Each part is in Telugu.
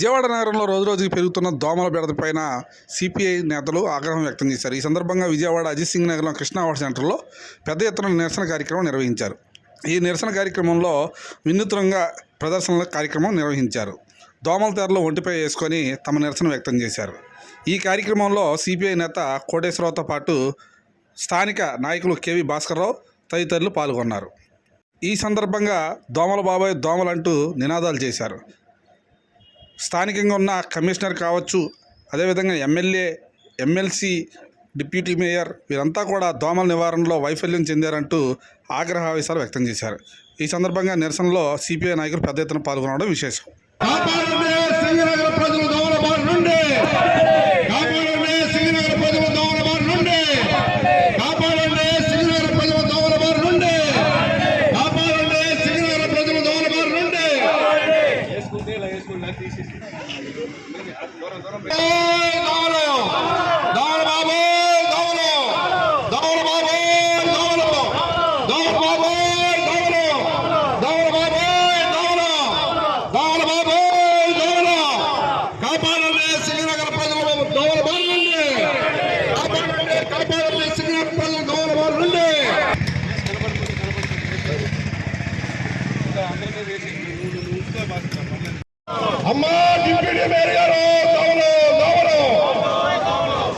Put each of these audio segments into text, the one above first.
విజయవాడ నగరంలో రోజురోజుకి పెరుగుతున్న దోమల బెడదపైన సిపిఐ నేతలు ఆగ్రహం వ్యక్తం చేశారు. ఈ సందర్భంగా విజయవాడ అజిత్ సింగ్ నగర్లో కృష్ణా అవార్డ్ సెంటర్లో పెద్ద ఎత్తున నిరసన కార్యక్రమం నిర్వహించారు. ఈ నిరసన కార్యక్రమంలో వినూత్నంగా ప్రదర్శనల కార్యక్రమం నిర్వహించారు. దోమల తెరలు ఒంటిపై వేసుకొని తమ నిరసన వ్యక్తం చేశారు. ఈ కార్యక్రమంలో సిపిఐ నేత కోటేశ్వరరావుతో పాటు స్థానిక నాయకులు కేవి భాస్కర్రావు తదితరులు పాల్గొన్నారు. ఈ సందర్భంగా దోమల బాబాయ్ దోమలంటూ నినాదాలు చేశారు. స్థానికంగా ఉన్న కమిషనర్ కావచ్చు అదేవిధంగా ఎమ్మెల్యే ఎమ్మెల్సీ డిప్యూటీ మేయర్ వీరంతా కూడా దోమల నివారణలో వైఫల్యం చెందారంటూ ఆగ్రహావేశాలు వ్యక్తం చేశారు. ఈ సందర్భంగా నిరసనలో సిపిఐ నాయకులు పెద్ద ఎత్తున పాల్గొనడం విశేషం. sí, sí.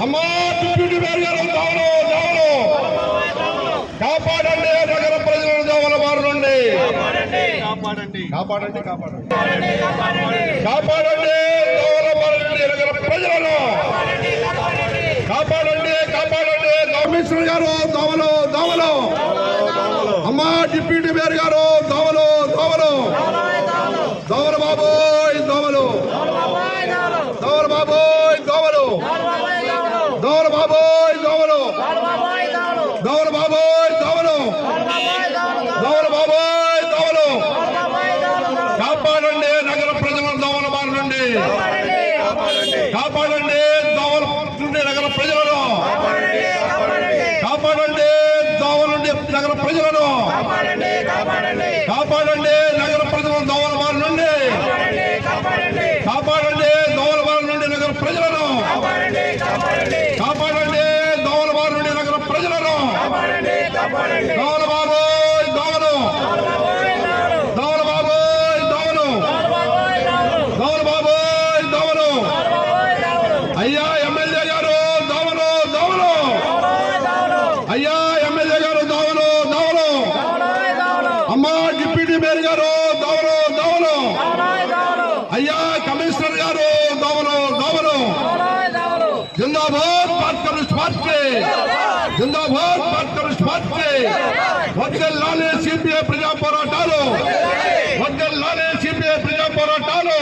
అమ్మా డిప్యూటీ మేయర్ గారు దోమలు దోమలు కాపాడండి నగర ప్రజలను దోమల బారి నుండి. కాపాడండి. కాపాడండి కాపాడండి. కాపాడండి నగర ప్రజలను. కాపాడండి కమిషనర్ గారు దోమలు దోమలు అమ్మా డిప్యూటీ మేయర్ గారు దోమలు దోమలు దోమలు బాబోయ్ దోమలు దోమలు బాబోయ్ దోమలు దోమలు బాబోయ్ దోమలు దోమలు బాబోయ్ దోమలు దోమలు బాబోయ్ దోమలు కాపాడండి నగర ప్రజల దోమల బారి నుండి కాపాడండి దోమల నుండి నగర ప్రజలను కాపాడండి దోమల నుండి నగర ప్రజలను కాపాడండి నగర ప్రజలను దోమల బారి నుండి కాపాడండి దోమల బారి నుండి నగర ప్రజలను కాపాడండి దోమల బారి నుండి నగర ప్రజలను దోమల బాబోయ్ దోమలు దోమల బాబోయ్ దోమలు దోమల బాబోయ్ దోమలు అయ్యా ఎమ్మెల్యే గారు దోమలు దోమలు అయ్యా ఎమ్మెల్యే గారు దోమలు దోమలు అమ్మా డిప్యూటీ మేయర్ గారు దోమలు దోమలు అయ్యా కమిషనర్ గారు దోమలు దోమలు జిందాబాద్ భారత కమ్యూనిస్ట్ పార్టీ జిందాబాద్ భారత కమ్యూనిస్ట్ పార్టీ వద్దెల్లాలే సిపిఐ ప్రజా పోరాటాలు. వద్దెల్లాలే సిపిఐ ప్రజా పోరాటాలు.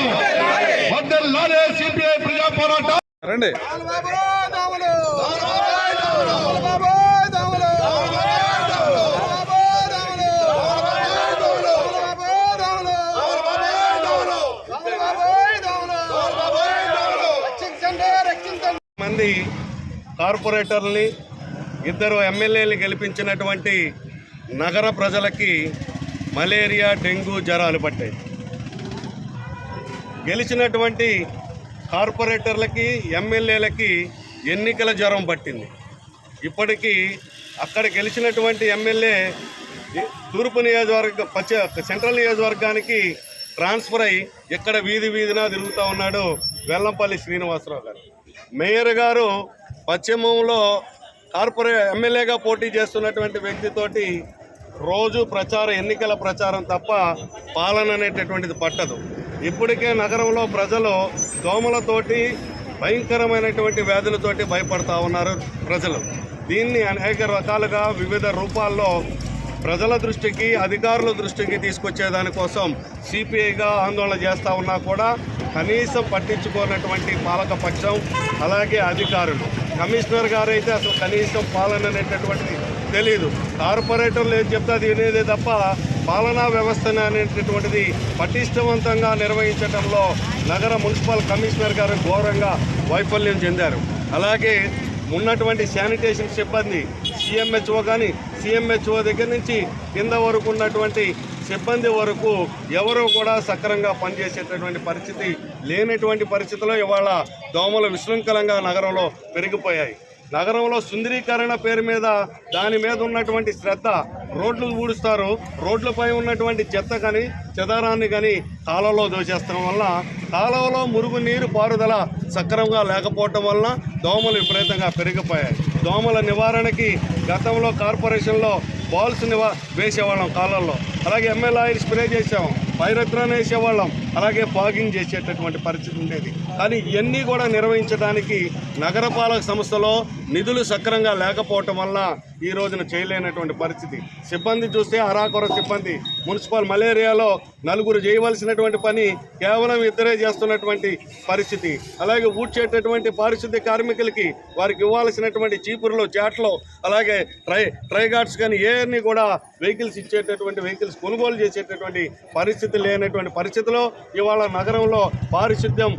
వద్దెల్లాలే సిపిఐ ప్రజా పోరాటాలు. రండి. మంది కార్పొరేటర్ని ఇద్దరు ఎమ్మెల్యేలు గెలిపించినటువంటి నగర ప్రజలకి మలేరియా డెంగ్యూ జ్వరాలు పట్టాయి గెలిచినటువంటి కార్పొరేటర్లకి ఎమ్మెల్యేలకి ఎన్నికల జ్వరం పట్టింది. ఇప్పటికీ అక్కడ గెలిచినటువంటి ఎమ్మెల్యే తూర్పు నియోజకవర్గ పశ్చిమ సెంట్రల్ నియోజకవర్గానికి ట్రాన్స్ఫర్ అయ్యి ఇక్కడ వీధి వీధిన తిరుగుతూ ఉన్నాడు వెల్లంపల్లి శ్రీనివాసరావు గారు. మేయర్ గారు పశ్చిమంలో కార్పొరే ఎమ్మెల్యేగా పోటీ చేస్తున్నటువంటి వ్యక్తితోటి రోజు ప్రచారం ఎన్నికల ప్రచారం తప్ప పాలన అనేటటువంటిది పట్టదు. ఇప్పటికే నగరంలో ప్రజలు దోమలతోటి భయంకరమైనటువంటి వ్యాధులతోటి భయపడతా ఉన్నారు ప్రజలు. దీన్ని అనేక రకాలుగా వివిధ రూపాల్లో ప్రజల దృష్టికి అధికారుల దృష్టికి తీసుకొచ్చేదానికోసం సిపిఐగా ఆందోళన చేస్తూ ఉన్నా కూడా కనీసం పట్టించుకోనటువంటి పాలక పక్షం అలాగే అధికారులు. కమిషనర్ గారు అయితే అసలు కనీసం పాలన అనేటటువంటిది తెలియదు కార్పొరేటర్లు ఏం చెప్తా వినేదే తప్ప పాలనా వ్యవస్థ అనేటటువంటిది పటిష్టవంతంగా నిర్వహించడంలో నగర మున్సిపల్ కమిషనర్ గారు ఘోరంగా వైఫల్యం చెందారు. అలాగే ఉన్నటువంటి శానిటేషన్ సిబ్బంది సిఎంహెచ్ఓ కానీ సిఎంహెచ్ఓ దగ్గర నుంచి కింద వరకు ఉన్నటువంటి సిబ్బంది వరకు ఎవరు కూడా సక్రంగా పనిచేసేటటువంటి పరిస్థితి లేనటువంటి పరిస్థితిలో ఇవాళ దోమలు విశృంఖలంగా నగరంలో పెరిగిపోయాయి. నగరంలో సుందరీకరణ పేరు మీద దాని మీద ఉన్నటువంటి శ్రద్ధ రోడ్లు ఊడుస్తారు. రోడ్లపై ఉన్నటువంటి చెత్త కానీ చెదారాన్ని కానీ కాలంలో దోచేస్తడం వల్ల కాలువలో మురుగునీరు పారుదల సక్రమంగా లేకపోవటం వలన దోమలు విపరీతంగా పెరిగిపోయాయి. దోమల నివారణకి గతంలో కార్పొరేషన్లో బాల్స్ని వేసేవాళ్ళం కాలంలో. అలాగే ఎమ్మెల్యే ఆయిల్ స్ప్రే చేసాం పైరత్రాన్ని వేసేవాళ్ళం. అలాగే ఫాగింగ్ చేసేటటువంటి పరిస్థితి ఉండేది. కానీ ఇవన్నీ కూడా నిర్వహించడానికి నగరపాలక సంస్థలో నిధులు సక్రంగా లేకపోవటం వల్ల ఈ రోజున చేయలేనటువంటి పరిస్థితి. సిబ్బంది చూస్తే అరాకొర సిబ్బంది. మున్సిపల్ మలేరియాలో నలుగురు చేయవలసినటువంటి పని కేవలం ఇద్దరే చేస్తున్నటువంటి పరిస్థితి. అలాగే ఊడ్చేటటువంటి పారిశుద్ధ్య కార్మికులకి వారికి ఇవ్వాల్సినటువంటి చీపురులో చాట్లు అలాగే ట్రై ట్రై గార్డ్స్ కానీ ఏన్ని కూడా వెహికల్స్ ఇచ్చేటటువంటి వెహికల్స్ కొనుగోలు చేసేటటువంటి పరిస్థితి లేనటువంటి పరిస్థితిలో ఇవాళ నగరంలో పారిశుద్ధ్యం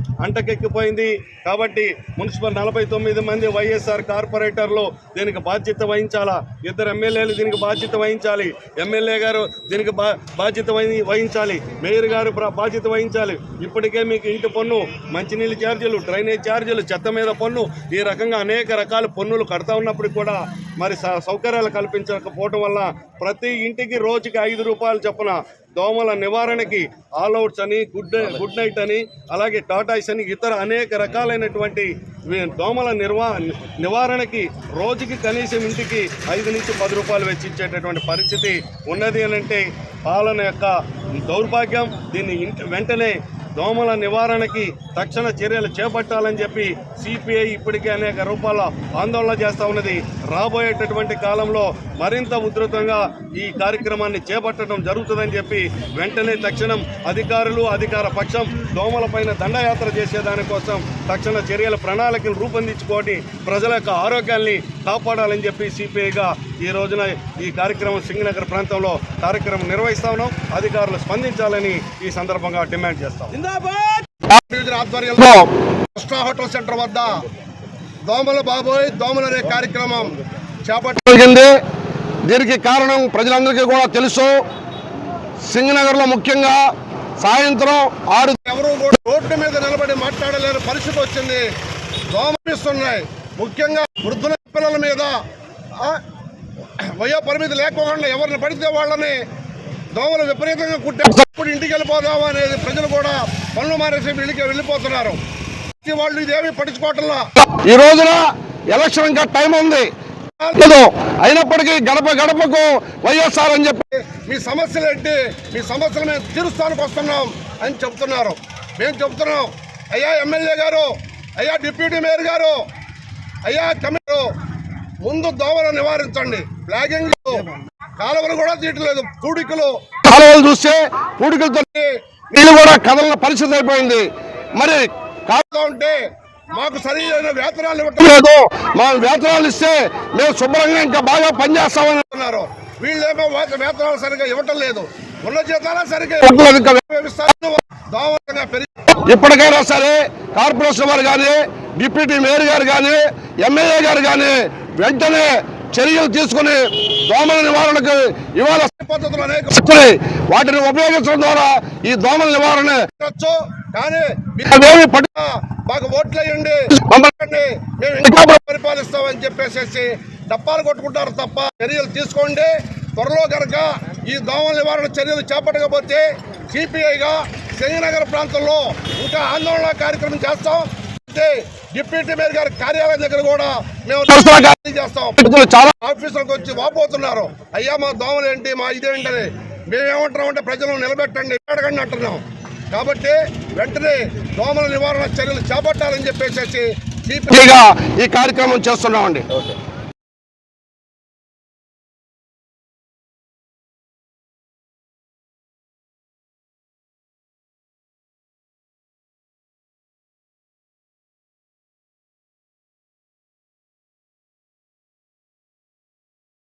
అంటకెక్కిపోయింది కాబట్టి మున్సిపల్ నలభై తొమ్మిది మంది వైఎస్ఆర్ కార్పొరేటర్లు దీనికి బాధ్యత వహించాలా? ఇద్దరు ఎమ్మెల్యేలు దీనికి బాధ్యత వహించాలి. ఎమ్మెల్యే గారు దీనికి బా బాధ్యత వహించాలి. మేయర్ గారు బాధ్యత వహించాలి. ఇప్పటికే మీకు ఇంటి పన్ను మంచినీళ్ళ ఛార్జీలు డ్రైనేజ్ ఛార్జీలు చెత్త మీద పన్ను ఈ రకంగా అనేక రకాల పన్నులు కడతా ఉన్నప్పటికి కూడా మరి స- సౌకర్యాలు కల్పించకపోవటం వల్ల ప్రతి ఇంటికి రోజుకి ఐదు రూపాయలు చొప్పున దోమల నివారణకి ఆల్ అవుట్స్ అని గుడ్ గుడ్ నైట్ అని అలాగే టాటాయిస్ అని ఇతర అనేక రకాలైనటువంటి దోమల నిర్వా నివారణకి రోజుకి కనీసం ఇంటికి ఐదు నుంచి పది రూపాయలు వెచ్చించేటటువంటి పరిస్థితి ఉన్నది అని అంటే పాలన యొక్క దౌర్భాగ్యం. దీన్ని ఇంటి వెంటనే దోమల నివారణకి తక్షణ చర్యలు చేపట్టాలని చెప్పి సిపిఐ ఇప్పటికే అనేక రూపాల ఆందోళన చేస్తూ ఉన్నది. రాబోయేటటువంటి కాలంలో మరింత ఉధృతంగా ఈ కార్యక్రమాన్ని చేపట్టడం జరుగుతుందని చెప్పి వెంటనే తక్షణం అధికారులు అధికార పక్షం దోమలపైన దండయాత్ర చేసేదానికోసం తక్షణ చర్యల ప్రణాళికలు రూపొందించుకొని ప్రజల యొక్క ఆరోగ్యాన్ని కాపాడాలని చెప్పి సిపిఐగా ఈ రోజున ఈ కార్యక్రమం సింగనగర్ ప్రాంతంలో కార్యక్రమం నిర్వహిస్తా ఉన్నాం అధికారులు స్పందించాలని ఈ సందర్భంగా డిమాండ్ చేస్తాం. ఆధ్వర్యంలో కృష్ణా హోటల్ సెంటర్ వద్ద దోమల బాబోయ్ దోమలు అనే కార్యక్రమం చేపట్టడం జరిగింది. దీనికి కారణం ప్రజలందరికీ కూడా తెలుసు. సింగనగర్లో ముఖ్యంగా సాయంత్రం ఆరు ఎవరు కూడా రోడ్డు మీద నిలబడి మాట్లాడలేని పరిస్థితి వచ్చింది. దోమపిస్తున్నాయి. ముఖ్యంగా వృద్ధుల పిల్లల మీద. వయో పరిమితి లేకుండా ఎవరిని పడితే వాళ్ళని దోమలు విపరీతంగా కుట్టే ఇప్పుడు ఇంటికి వెళ్ళిపోదాము అనేది ప్రజలు కూడా పనులు మానేసి ఇంటికి వెళ్ళిపోతున్నారు. వాళ్ళు ఇదేమి పట్టించుకోవటంలో. ఈ రోజున ఎలక్షన్ ఇంకా టైం ఉంది. అయినప్పటికీ గడప గడపకు వైఎస్ఆర్ అని చెప్పి మీ సమస్యలు ఏంటి? మీ సమస్యలు మేము తీరుస్తానికి వస్తున్నాం అని చెప్తున్నారు మేము చెప్తున్నాం అయ్యా ఎమ్మెల్యే గారు అయ్యా డిప్యూటీ మేయర్ గారు అయ్యా కమిటీ ముందు దోమలు నివారించండి. ఫ్లాగింగ్ కాలువలు కూడా తీయట్లేదు. కూడికలు కాలువలు చూస్తే పూడికలతో నీళ్ళు కూడా కదలిన పరిస్థితి అయిపోయింది. మరి కాలుతా ఉంటే మాకు సరైన వేతనాలు ఇవ్వటం లేదు మా వేతనాలు ఇస్తే మేము శుభ్రంగా ఇంకా బాగా పనిచేస్తామని లేదన్నారు వీళ్ళేమో వేత- వేతనాలు సరిగ్గా ఇవ్వటం లేదు ఉన్న జీతాలే సరిగ్గా ఇంకా. పెరిగి ఇప్పటికైనా సరే కార్పొరేషన్ వారు కానీ డిప్యూటీ మేయర్ గారు కానీ ఎమ్మెల్యే గారు కానీ వెంటనే చర్యలు తీసుకుని దోమల నివారణకు ఇవాళ పద్ధతులు అనేక. వాటిని ఉపయోగించడం ద్వారా ఈ దోమల నివారణ కానీ మాకు ఓట్లు వేయండి మమ్మల్ని మేము ఇంకా పరిపాలిస్తామని చెప్పేసి డప్పాలు కొట్టుకుంటారు తప్ప చర్యలు తీసుకోండి. త్వరలో కనుక ఈ దోమల నివారణ చర్యలు చేపట్టకపోతే సిపిఐగా సింగనగర్ ప్రాంతంలో ఇంకా ఆందోళన కార్యక్రమం చేస్తాం. డిప్యూటీ మేయర్ గారి కార్యాలయం దగ్గర కూడా మేము చేస్తాం. చాలా ఆఫీసులకు వచ్చి వాపోతున్నారు. అయ్యా మా దోమలు ఏంటి మా ఇదేంటని మేమేమంటున్నాం అంటే ప్రజలను నిలబెట్టండి అడగండి అంటున్నాం. కాబట్టి వెంటనే దోమల నివారణ చర్యలు చేపట్టాలని చెప్పేసి ఈ కార్యక్రమం చేస్తున్నామండి.